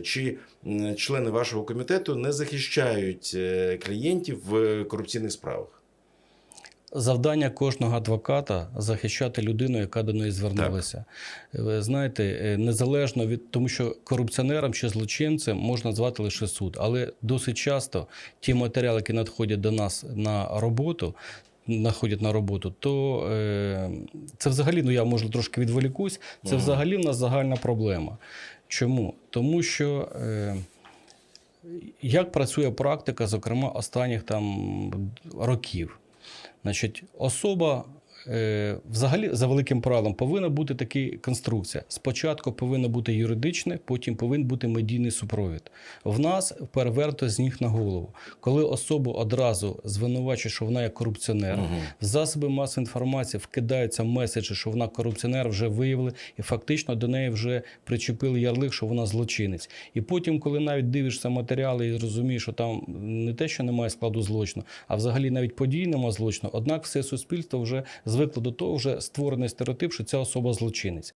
Чи члени вашого комітету не захищають е, клієнтів в корупційних справах? Завдання кожного адвоката захищати людину, яка до неї звернулася. Ви знаєте, е, незалежно від тому, що корупціонером чи злочинцем можна звати лише суд, але досить часто ті матеріали, які надходять до нас на роботу. Находять на роботу, то е, це взагалі, ну я може трошки відволікусь. Це Мгм. взагалі в нас загальна проблема. Чому? Тому що е, як працює практика, зокрема, останніх там років? Значить, особа взагалі за великим правилом повинна бути така конструкція. Спочатку повинно бути юридичне, потім повинен бути медійний супровід. В нас переверто з ніг на голову. Коли особу одразу звинувачують, що вона є корупціонер, Мгм. в засоби масової інформації вкидаються меседжі, що вона корупціонер, вже виявили, і фактично до неї вже причепили ярлик, що вона злочинець. І потім, коли навіть дивишся матеріали і розумієш, що там не те, що немає складу злочину, а взагалі навіть подій немає злочину, однак все суспільство вже звикло до того, вже створений стереотип, що ця особа злочинець.